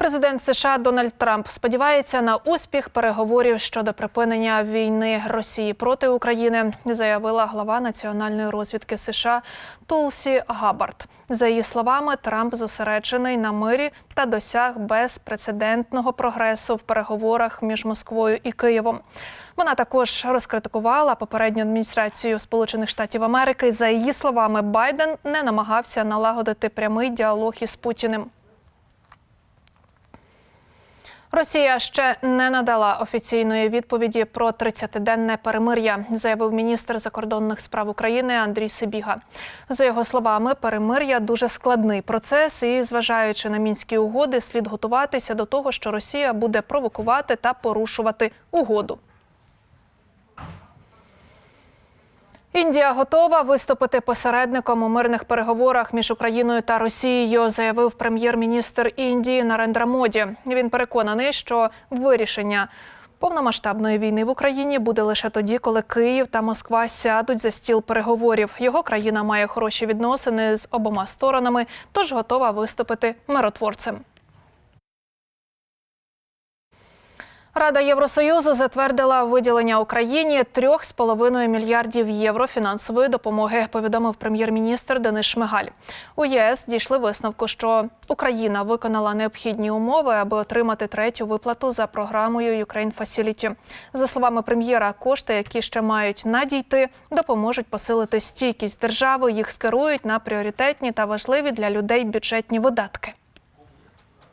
Президент США Дональд Трамп сподівається на успіх переговорів щодо припинення війни Росії проти України, заявила глава національної розвідки США Тулсі Габард. За її словами, Трамп зосереджений на мирі та досяг безпрецедентного прогресу в переговорах між Москвою і Києвом. Вона також розкритикувала попередню адміністрацію Сполучених Штатів Америки. За її словами, Байден не намагався налагодити прямий діалог із Путіним. Росія ще не надала офіційної відповіді про 30-денне перемир'я, заявив міністр закордонних справ України Андрій Сибіга. За його словами, перемир'я дуже складний процес, і, зважаючи на мінські угоди, слід готуватися до того, що Росія буде провокувати та порушувати угоду. Індія готова виступити посередником у мирних переговорах між Україною та Росією, заявив прем'єр-міністр Індії Нарендра Моді. Він переконаний, що вирішення повномасштабної війни в Україні буде лише тоді, коли Київ та Москва сядуть за стіл переговорів. Його країна має хороші відносини з обома сторонами, тож готова виступити миротворцем. Рада Євросоюзу затвердила виділення Україні 3,5 мільярдів євро фінансової допомоги. Повідомив прем'єр-міністр Денис Шмигаль. У ЄС дійшли висновку, що Україна виконала необхідні умови, аби отримати третю виплату за програмою Ukraine Facility. За словами прем'єра, кошти, які ще мають надійти, допоможуть посилити стійкість держави. Їх скерують на пріоритетні та важливі для людей бюджетні видатки.